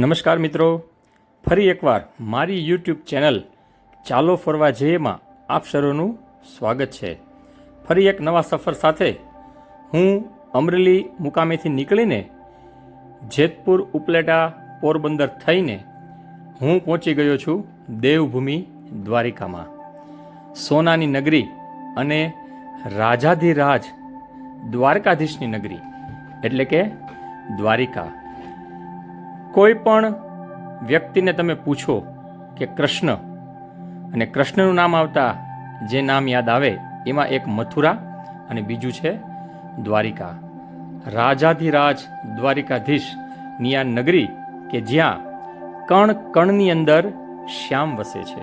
નમસ્કાર મિત્રો. ફરી એકવાર મારી યુટ્યુબ ચેનલ ચાલો ફરવા જઈએમાં આપ સર્વનું સ્વાગત છે. ફરી એક નવા સફર સાથે હું અમરેલી મુકામેથી નીકળીને જેતપુર ઉપલેટા પોરબંદર થઈને હું પહોંચી ગયો છું દેવભૂમિ દ્વારિકામાં. સોનાની નગરી અને રાજાધિરાજ દ્વારકાધીશની નગરી, એટલે કે દ્વારિકા. કોઈ પણ વ્યક્તિને તમે પૂછો કે કૃષ્ણ, અને કૃષ્ણનું નામ આવતા જે નામ યાદ આવે, એમાં એક મથુરા અને બીજું છે દ્વારિકા. રાજાધિરાજ દ્વારિકાધીશની આ નગરી કે જ્યાં કણ કણની અંદર શ્યામ વસે છે.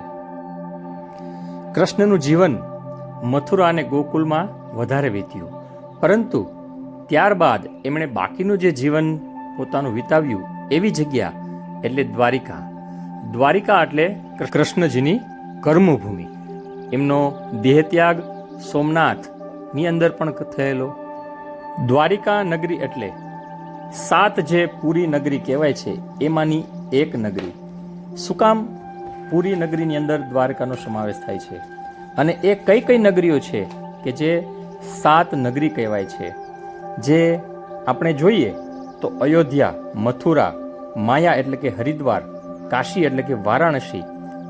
કૃષ્ણનું જીવન મથુરા અને ગોકુલમાં વધારે વીત્યું. પરંતુ ત્યારબાદ એમણે બાકીનું જે જીવન પોતાનું વિતાવ્યું એવી જગ્યા એટલે દ્વારિકા. દ્વારિકા એટલે કૃષ્ણજીની કર્મભૂમિ. એમનો દેહત્યાગ સોમનાથની અંદર પણ થયેલો. દ્વારિકા નગરી એટલે સાત જે પૂરી નગરી કહેવાય છે, એમાંની એક નગરી. શું કામ? પૂરી નગરીની અંદર દ્વારકાનો સમાવેશ થાય છે. અને એ કઈ કઈ નગરીઓ છે કે જે સાત નગરી કહેવાય છે? જે આપણે જોઈએ તો અયોધ્યા, મથુરા, માયા એટલે કે હરિદ્વાર, કાશી એટલે કે વારાણસી,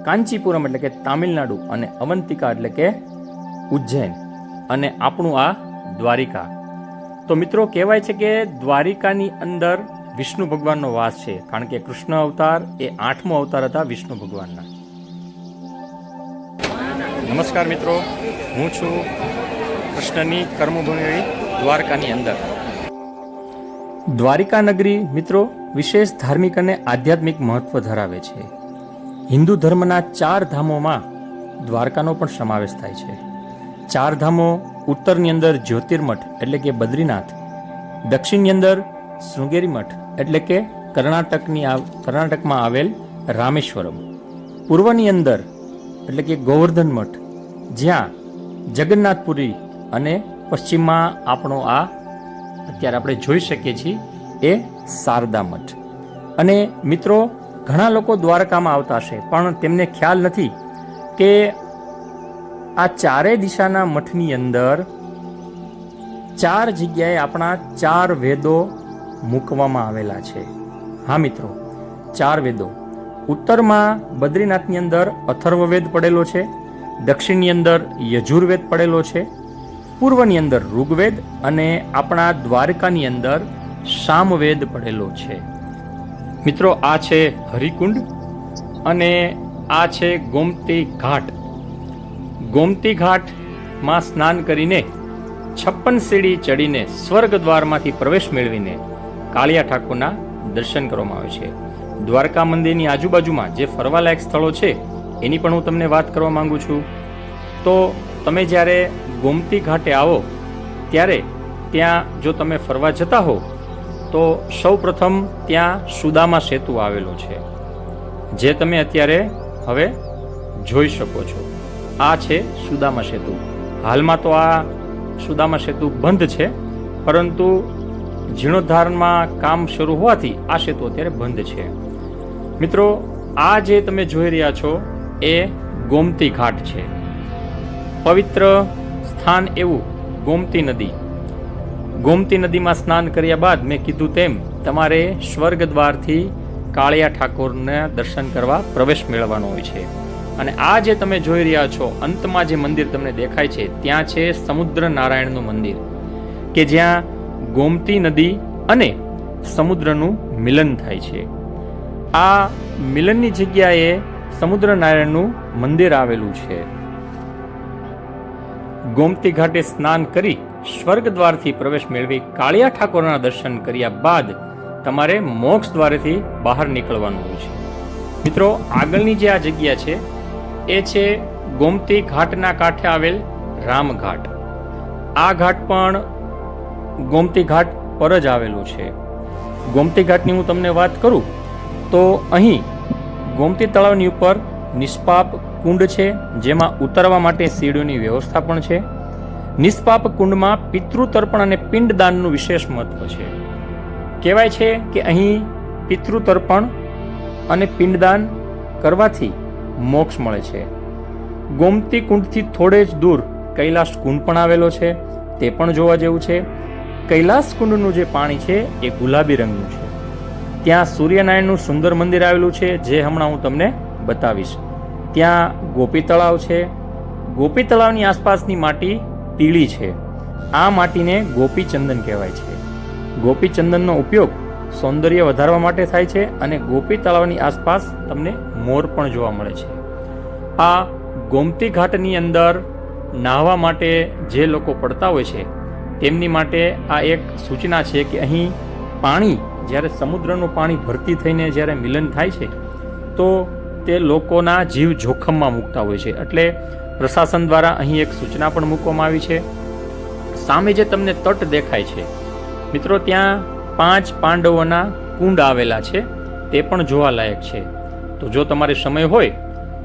કાંચીપુરમ એટલે કે તામિલનાડુ અને અવંતિકા એટલે કે ઉજ્જૈન અને આપણું આ દ્વારિકા. તો મિત્રો કહેવાય છે કે દ્વારિકાની અંદર વિષ્ણુ ભગવાનનો વાસ છે, કારણ કે કૃષ્ણ અવતાર એ આઠમો અવતાર હતા વિષ્ણુ ભગવાનના. નમસ્કાર મિત્રો, હું છું કૃષ્ણની કર્મભૂમિ દ્વારકાની અંદર. દ્વારિકા નગરી મિત્રો વિશેષ ધાર્મિક અને આધ્યાત્મિક મહત્વ ધરાવે છે. હિન્દુ ધર્મના ચાર ધામોમાં દ્વારકાનો પણ સમાવેશ થાય છે. ચાર ધામો ઉત્તરની અંદર જ્યોતિર્મઠ એટલે કે બદ્રીનાથ, દક્ષિણની અંદર શૃંગેરી મઠ એટલે કે કર્ણાટકની કર્ણાટકમાં આવેલ રામેશ્વરમ, પૂર્વની અંદર એટલે કે ગોવર્ધન મઠ, જ્યાં જગન્નાથપુરી અને પશ્ચિમમાં આપણો આ અત્યારે આપણે જોઈ શકીએ છીએ એ શારદા મઠ. અને મિત્રો, ઘણા લોકો દ્વારકામાં આવતા હશે, પણ તેમને ખ્યાલ નથી કે આ ચારે દિશાના મઠની અંદર ચાર જગ્યાએ આપણા ચાર વેદો મૂકવામાં આવેલા છે. હા મિત્રો, ચાર વેદો. ઉત્તરમાં બદ્રીનાથની અંદર અથર્વવેદ પડેલો છે, દક્ષિણની અંદર યજુર્વેદ પડેલો છે પૂર્વની અંદર ઋગ્વેદ અને આપણા દ્વારકાની અંદર સામવેદ પડેલો છે. મિત્રો, આ છે હરિકુંડ અને આ છે ગોમતી ઘાટ. ગોમતી ઘાટમાં સ્નાન કરીને છપ્પન સીડી ચડીને સ્વર્ગ દ્વારમાંથી પ્રવેશ મેળવીને કાળિયા ઠાકોરના દર્શન કરવામાં આવે છે. દ્વારકા મંદિરની આજુબાજુમાં જે ફરવાલાયક સ્થળો છે, એની પણ હું તમને વાત કરવા માંગુ છું. તો તમે જ્યારે ગોમતી ઘાટે આવો. ત્યારે ત્યાં જો તમે ફરવા જતા હો, તો સૌ પ્રથમ ત્યાં સુદામા સેતુ આવેલો છે, જે તમે અત્યારે હવે જોઈ શકો છો. આ છે સુદામા સેતુ. હાલમાં તો આ સુદામા સેતુ બંધ છે, પરંતુ જીર્ણોદ્ધારમાં કામ શરૂ હોવાથી આ સેતુ અત્યારે બંધ છે. મિત્રો, આ જે તમે જોઈ રહ્યા છો, એ ગોમતી ઘાટ છે. પવિત્ર સ્થાન એવું, ગોમતી નદી. ગોમતી નદીમાં સ્નાન કર્યા બાદ મેં કીધું તેમ, તમારે સ્વર્ગ દ્વારથી કાળિયા ઠાકોરના દર્શન કરવા પ્રવેશ મેળવવાનો હોય છે. અને આ જે તમે જોઈ રહ્યા છો, અંતમાં જે મંદિર તમને દેખાય છે, ત્યાં છે સમુદ્ર નારાયણનું મંદિર, કે જ્યાં ગોમતી નદી અને સમુદ્રનું મિલન થાય છે. આ મિલનની જગ્યાએ સમુદ્ર નારાયણનું મંદિર આવેલું છે. ગોમતી ઘાટે સ્નાન કરી સ્વર્ગ દ્વારથી પ્રવેશ મેળવી કાળિયા ઠાકોરના દર્શન કર્યા બાદ તમારે મોક્ષ દ્વારેથી બહાર નીકળવાનું હોય છે. મિત્રો, આગળની જે આ જગ્યા છે, એ છે ગોમતી ઘાટના કાંઠે આવેલ રામઘાટ. આ ઘાટ પણ ગોમતી ઘાટ પર જ આવેલું છે. ગોમતી ઘાટની હું તમને વાત કરું તો અહીં ગોમતી તળાવની ઉપર નિષ્પાપ કુંડ છે, જેમાં ઉતરવા માટે સીડીઓની વ્યવસ્થા પણ છે. નિષ્પાપ કુંડમાં પિતૃ તર્પણ અને પિંડદાનનું વિશેષ મહત્વ છે. કહેવાય છે કે અહીં પિતૃ તર્પણ અને પિંડદાન કરવાથી મોક્ષ મળે છે. ગોમતી કુંડથી થોડે જ દૂર કૈલાસ કુંડ પણ આવેલો છે, તે પણ જોવા જેવું છે. કૈલાસ કુંડનું જે પાણી છે, એ ગુલાબી રંગનું છે. ત્યાં સૂર્યનારાયણનું સુંદર મંદિર આવેલું છે, જે હમણાં હું તમને બતાવીશ. ત્યાં ગોપી તળાવ છે. ગોપી તળાવની આસપાસની માટી પીળી છે. આ માટીને ગોપીચંદન કહેવાય છે. ગોપીચંદનનો ઉપયોગ સૌંદર્ય વધારવા માટે થાય છે અને ગોપી તળાવની આસપાસ તમને મોર પણ જોવા મળે છે. આ ગોમતી ઘાટની અંદર નાહવા માટે જે લોકો પડતા હોય છે, તેમની માટે આ એક સૂચના છે કે અહીં પાણી, જ્યારે સમુદ્રનું પાણી ભરતી થઈને જ્યારે મિલન થાય છે, તો તે લોકોના જીવ જોખમમાં મૂકતા હોય છે. એટલે પ્રશાસન દ્વારા અહીં એક સૂચના પણ મૂકવામાં આવી છે. સામે જે તમને તટ દેખાય છે, મિત્રો ત્યાં પાંચ પાંડવોના કુંડ આવેલા છે, તે પણ જોવાલાયક છે. તો જો તમારે સમય હોય,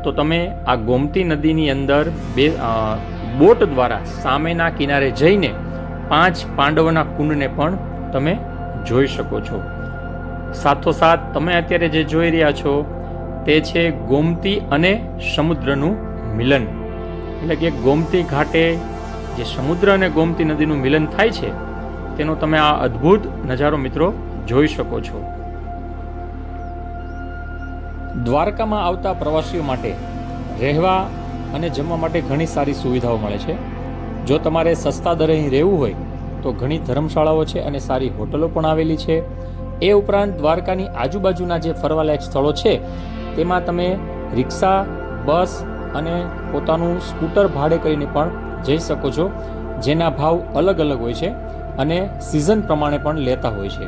તો તમે આ ગોમતી નદીની અંદર બે બોટ દ્વારા સામેના કિનારે જઈને પાંચ પાંડવોના કુંડને પણ તમે જોઈ શકો છો. સાથોસાથ તમે અત્યારે જે જોઈ રહ્યા છો તે છે ગોમતી અને સમુદ્રનું મિલન. એટલે કે ગોમતી ઘાટે જે સમુદ્ર અને ગોમતી નદીનું મિલન થાય છે, તેનો તમે આ અદ્ભુત નજારો મિત્રો જોઈ શકો છો. દ્વારકામાં આવતા પ્રવાસીઓ માટે રહેવા અને જમવા માટે ઘણી સારી સુવિધાઓ મળે છે. જો તમારે સસ્તા દરે અહીં રહેવું હોય, તો ઘણી ધર્મશાળાઓ છે અને સારી હોટલો પણ આવેલી છે. એ ઉપરાંત દ્વારકાની આજુબાજુના જે ફરવાલાયક સ્થળો છે તેમાં તમે રિક્ષા, બસ અને પોતાનું સ્કૂટર ભાડે કરીને પણ જઈ શકો છો, જેના ભાવ અલગ અલગ હોય છે અને સિઝન પ્રમાણે પણ લેતા હોય છે.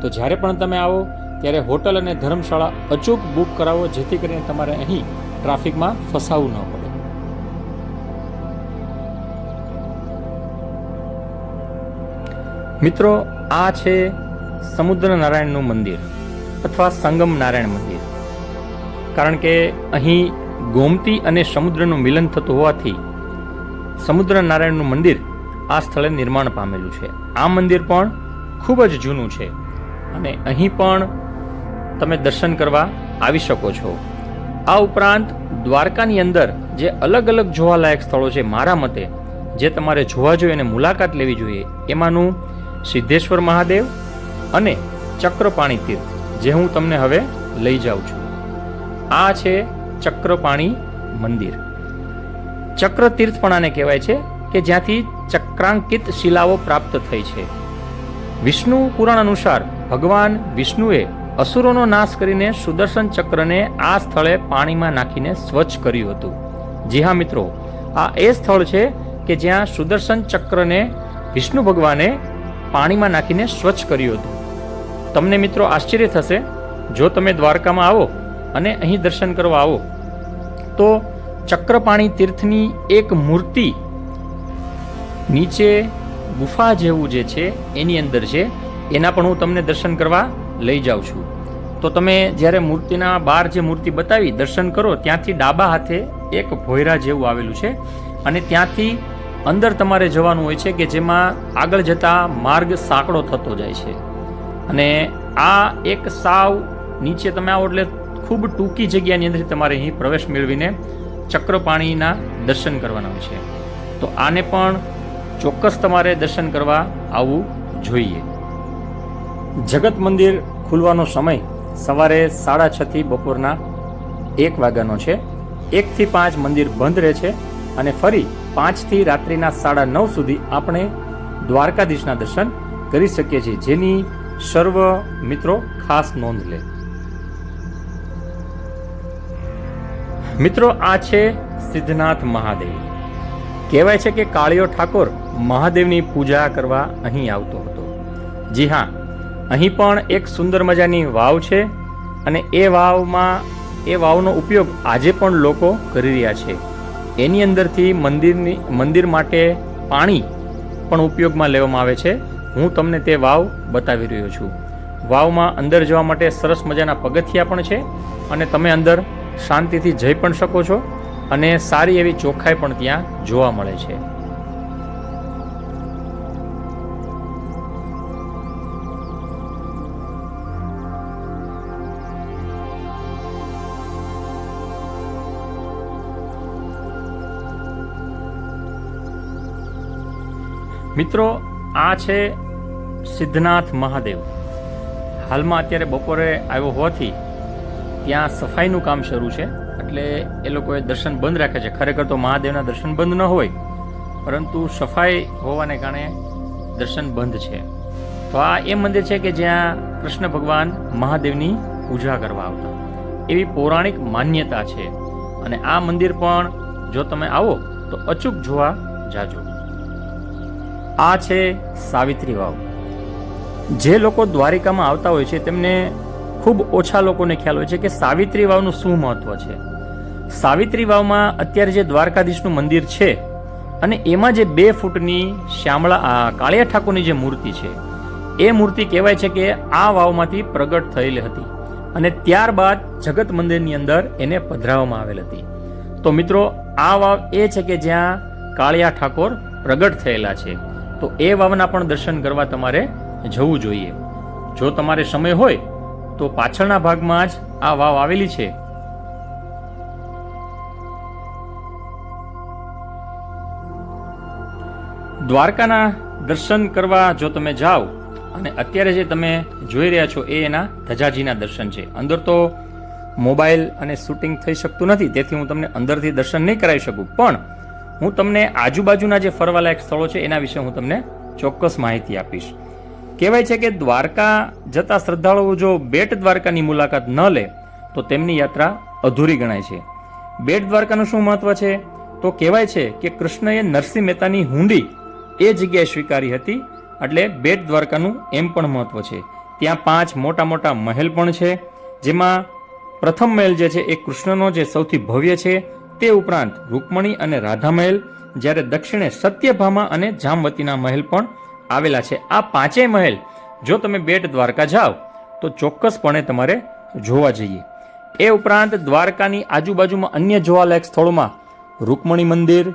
તો જ્યારે પણ તમે આવો, ત્યારે હોટલ અને ધર્મશાળા અચૂક બુક કરાવો, જેથી કરીને તમારે અહીં ટ્રાફિકમાં ફસાવું ન પડે. મિત્રો, આ છે સમુદ્ર નારાયણનું મંદિર, અથવા સંગમ નારાયણ મંદિર. કારણ કે અહીં ગોમતી અને સમુદ્રનું મિલન થતું હોવાથી સમુદ્ર નારાયણનું મંદિર આ સ્થળે નિર્માણ પામેલું છે. આ મંદિર પણ ખૂબ જ જૂનું છે અને અહીં પણ તમે દર્શન કરવા આવી શકો છો. આ ઉપરાંત દ્વારકાની અંદર જે અલગ અલગ જોવાલાયક સ્થળો છે મારા મતે, જે તમારે જોવા જોઈએ અને મુલાકાત લેવી જોઈએ, એમાંનું સિદ્ધેશ્વર મહાદેવ અને ચક્રપાણી તીર્થ, જે હું તમને હવે લઈ જાઉં છું. આ છે ચક્રપાણી મંદિર. ચક્ર તીર્થ પણ આને કહેવાય છે કે જ્યાંથી ચક્રાંકિત શિલાઓ પ્રાપ્ત થઈ છે. વિષ્ણુ પુરાણ અનુસાર ભગવાન વિષ્ણુએ અસુરોનો નાશ કરીને સુદર્શન ચક્રને આ સ્થળે પાણીમાં નાખીને સ્વચ્છ કર્યું હતું. જી હા મિત્રો, આ એ સ્થળ છે કે જ્યાં સુદર્શન ચક્રને વિષ્ણુ ભગવાને પાણીમાં નાખીને સ્વચ્છ કર્યું હતું. તમને મિત્રો આશ્ચર્ય થશે, જો તમે દ્વારકામાં આવો અને અહીં દર્શન કરવા આવો. તો ચક્રપાણી તીર્થની એક મૂર્તિ નીચે ગુફા જેવું જે છે, એની અંદર છે, એના પણ હું તમને દર્શન કરવા લઈ જાઉં છું. તો તમે જ્યારે મૂર્તિના બહાર જે મૂર્તિ બતાવી, દર્શન કરો, ત્યાંથી ડાબા હાથે એક ભોયરા જેવું આવેલું છે અને ત્યાંથી અંદર તમારે જવાનું હોય છે કે જેમાં આગળ જતા માર્ગ સાંકડો થતો જાય છે. અને આ એક સાવ નીચે તમે આવો એટલે ખૂબ ટૂંકી જગ્યાની અંદર તમારે અહીં પ્રવેશ મેળવીને ચક્રપાણીના દર્શન કરવાના હોય છે. તો આને પણ ચોક્કસ તમારે દર્શન કરવા આવવું જોઈએ. જગત મંદિર ખુલવાનો સમય સવારે સાડા છ થી બપોરના એક વાગ્યાનો છે. એકથી પાંચ મંદિર બંધ રહે છે અને ફરી પાંચથી રાત્રિના સાડા નવ સુધી આપણે દ્વારકાધીશના દર્શન કરી શકીએ છીએ. જેની સર્વ મિત્રો ખાસ નોંધ લે. મિત્રો, આ છે સિદ્ધનાથ મહાદેવ. કહેવાય છે કે કાળિયો ઠાકોર મહાદેવની પૂજા કરવા અહીં આવતો હતો. જી હા, અહીં પણ એક સુંદર મજાની વાવ છે અને એ વાવમાં, એ વાવનો ઉપયોગ આજે પણ લોકો કરી રહ્યા છે. એની અંદરથી મંદિરની, મંદિર માટે પાણી પણ ઉપયોગમાં લેવામાં આવે છે. હું તમને તે વાવ બતાવી રહ્યો છું. વાવમાં અંદર જવા માટે સરસ મજાના પગથિયા પણ છે અને તમે અંદર શાંતિથી જઈ પણ શકો છો અને સારી એવી ચોખ્ખાઈ પણ ત્યાં જોવા મળે છે. મિત્રો, આ છે સિદ્ધનાથ મહાદેવ. હાલમાં અત્યારે બપોરે આવ્યો હોવાથી ત્યાં સફાઈનું કામ શરૂ છે. એટલે એ લોકોએ દર્શન બંધ રાખ્યા છે. ખરેખર તો મહાદેવના દર્શન બંધ ન હોય, પરંતુ સફાઈ હોવાને કારણે દર્શન બંધ છે. તો આ એ મંદિર છે કે જ્યાં કૃષ્ણ ભગવાન મહાદેવની પૂજા કરવા આવતા. એવી પૌરાણિક માન્યતા છે. અને આ મંદિર પણ જો તમે આવો, તો અચૂક જોવા જાજો. આ છે સાવિત્રી વાવ. જે લોકો દ્વારિકામાં આવતા હોય છે, તેમને ખૂબ ઓછા લોકોને ખ્યાલ હોય છે કે સાવિત્રી વાવનું શું મહત્વ છે. સાવિત્રી વાવમાં અત્યારે જે દ્વારકાધીશનું મંદિર છે અને એમાં જે બે ફૂટની શ્યામળા કાળિયા ઠાકોરની જે મૂર્તિ છે, એ મૂર્તિ કહેવાય છે કે આ વાવમાંથી પ્રગટ થયેલી હતી અને ત્યારબાદ જગત મંદિરની અંદર એને પધરાવવામાં આવેલ હતી. તો મિત્રો, આ વાવ એ છે કે જ્યાં કાળિયા ઠાકોર પ્રગટ થયેલા છે. તો એ વાવના પણ દર્શન કરવા તમારે જવું જોઈએ. જો તમારે સમય હોય તો પાછળના ભાગમાં જ આ વાવ આવેલી છે. દ્વારકાના દર્શન કરવા જો તમે જાઓ અને અત્યારે જે તમે જોઈ રહ્યા છો એ એના ધજાજીના દર્શન છે. અંદર તો મોબાઈલ અને શૂટિંગ થઈ શકતું નથી, તેથી હું તમને અંદરથી દર્શન નહીં કરાવી શકું. પણ હું તમને આજુબાજુના જે ફરવાલાયક સ્થળો છે એના વિશે હું તમને ચોક્કસ માહિતી આપીશ. કહેવાય છે કે દ્વારકા જતા શ્રદ્ધાળુઓ જો બેટ દ્વારકાની મુલાકાત ન લે, તો તેમની યાત્રા અધૂરી ગણાય છે. બેટ દ્વારકાનું શું મહત્વ છે? તો કહેવાય છે કે કૃષ્ણએ નરસિંહ મહેતાની હુંડી એ જગ્યાએ સ્વીકારી હતી, એટલે બેટ દ્વારકાનું એમ પણ મહત્વ છે. ત્યાં પાંચ મોટા મોટા મહેલ પણ છે, જેમાં પ્રથમ મહેલ જે છે એ કૃષ્ણનો જે સૌથી ભવ્ય છે, તે ઉપરાંત રૂકમણી અને રાધા મહેલ જ્યારે દક્ષિણે સત્યભામા અને જામવતીના મહેલ પણ આવેલા છે. આ પાંચેય મહેલ, જો તમે બેટ દ્વારકા જાઓ, તો ચોક્કસપણે તમારે જોવા જઈએ. એ ઉપરાંત દ્વારકાની આજુબાજુમાં અન્ય જોવાલાયક સ્થળોમાં રૂકમણી મંદિર,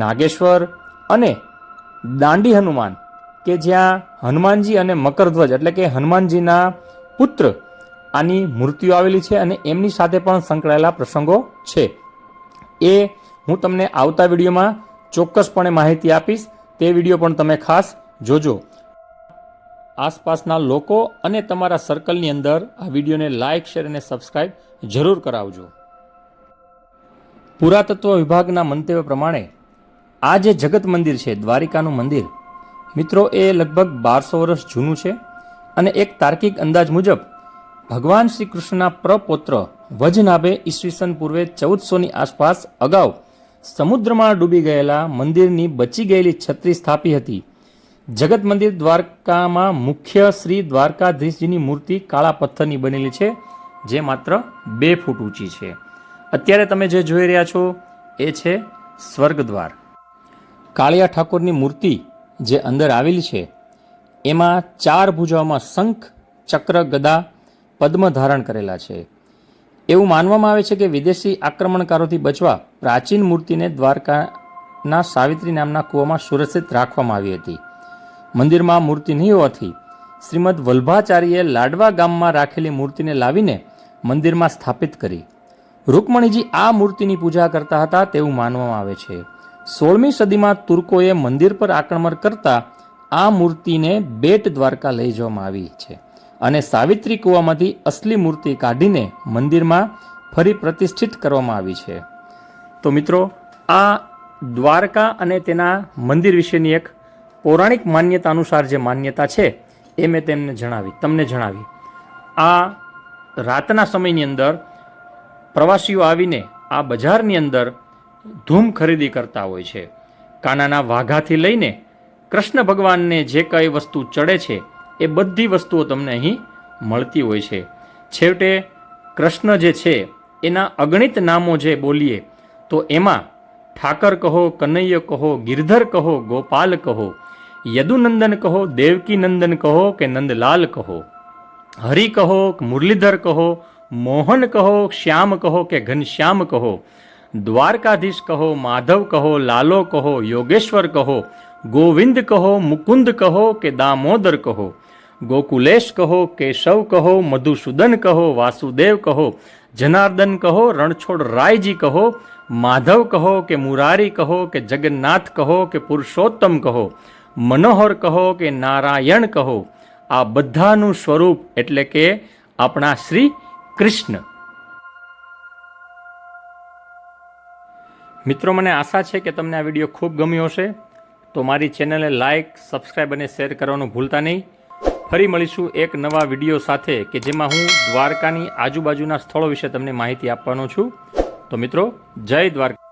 નાગેશ્વર અને દાંડી હનુમાન, કે જ્યાં હનુમાનજી અને મકરધ્વજ, એટલે કે હનુમાનજીના પુત્ર આની મૂર્તિઓ આવેલી છે અને એમની સાથે પણ સંકળાયેલા પ્રસંગો છે. એ હું તમને આવતા વિડીયોમાં ચોક્કસપણે માહિતી આપીશ. તે વીડિયો પણ તમે ખાસ જોજો. આસપાસના લોકો અને તમારા સર્કલની અંદર આ વિડીયોને લાઇક શેર અને સબસ્ક્રાઇબ જરૂર કરાવજો. પુરાતત્વ વિભાગના મંતવ્ય પ્રમાણે આ જે જગત મંદિર છે, દ્વારિકાનું મંદિર, મિત્રો, એ લગભગ બારસો વર્ષ જૂનું છે અને એક તાર્કિક અંદાજ મુજબ ભગવાન શ્રી કૃષ્ણના પ્રપૌત્ર વજનાભે ઈસવીસન પૂર્વે ચૌદસોની આસપાસ અગાઉ સમુદ્રમાં ડૂબી ગયેલા મંદિરની બચી ગયેલી છત્રી સ્થાપી હતી. જગત મંદિર દ્વારકામાં મુખ્ય શ્રી દ્વારકાધીશજીની મૂર્તિ કાળા પથ્થરની બનેલી છે, જે માત્ર બે ફૂટ ઊંચી છે. અત્યારે તમે જે જોઈ રહ્યા છો, એ છે સ્વર્ગદ્વાર. કાળિયા ઠાકોરની મૂર્તિ જે અંદર આવેલી છે, એમાં ચાર ભુજાઓમાં શંખ, ચક્ર, ગદા, પદ્મ ધારણ કરેલા છે. એવું માનવામાં આવે છે કે વિદેશી આક્રમણકારોથી બચવા પ્રાચીન મૂર્તિને દ્વારકાના સાવિત્રી નામના કૂવામાં સુરક્ષિત રાખવામાં આવી હતી. મંદિરમાં મૂર્તિ નહીં હોવાથી શ્રીમદ વલ્ભાચાર્યે લાડવા ગામમાં રાખેલી મૂર્તિને લાવીને મંદિરમાં સ્થાપિત કરી. રૂકમણીજી આ મૂર્તિની પૂજા કરતા હતા તેવું માનવામાં આવે છે. સોળમી સદીમાં તુર્કોએ મંદિર પર આક્રમણ કરતા આ મૂર્તિને બેટ દ્વારકા લઈ જવામાં આવી છે અને સાવિત્રી કૂવામાંથી અસલી મૂર્તિ કાઢીને મંદિરમાં ફરી પ્રતિષ્ઠિત કરવામાં આવી છે. તો મિત્રો, આ દ્વારકા અને તેના મંદિર વિશેની એક પૌરાણિક માન્યતા અનુસાર જે માન્યતા છે, એ મેં તેમને જણાવી, તમને જણાવી. આ રાતના સમયની અંદર પ્રવાસીઓ આવીને આ બજારની અંદર ધૂમ ખરીદી કરતા હોય છે. કાનાના વાઘાથી લઈને કૃષ્ણ ભગવાનને જે કઈ વસ્તુ ચડે છે, એ બધી વસ્તુઓ તમને અહીં મળતી હોય છે. છેવટે કૃષ્ણ જે છે, એના અગણિત નામો જે બોલીએ, તો એમાં ઠાકર કહો, કનૈય કહો, ગિરધર કહો, ગોપાલ કહો યદુનંદન કહો દેવકી નંદન કહો કે નંદલાલ કહો હરિ કહો મુરલીધર કહો મોહન કહો શ્યામ કહો કે ઘનશ્યામ કહો દ્વારકાધીશ કહો માધવ કહો લાલો કહો યોગેશ્વર કહો ગોવિંદ કહો મુકુંદ કહો કે દામોદર કહો ગોકુલેશ કહો કેશવ કહો મધુસૂદન કહો વાસુદેવ કહો જનાર્દન કહો રણછોડ રાયજી કહો માધવ કહો કે મુરારી કહો કે જગન્નાથ કહો કે પુરુષોત્તમ કહો મનોહર કહો કે નારાયણ કહો, આ બધાનું સ્વરૂપ એટલે કે આપણા શ્રી કૃષ્ણ. મિત્રો, મને આશા છે કે તમને આ વીડિયો ખૂબ ગમ્યો હશે. તો મારી ચેનલને લાઇક સબસ્ક્રાઈબ અને શેર કરવાનું ભૂલતા નહીં. ફરી મળીશું એક નવા વીડિયો સાથે કે જેમાં હું દ્વારકાની આજુબાજુના સ્થળો વિશે તમને માહિતી આપવાનો છું. તો મિત્રો, જય દ્વારકા.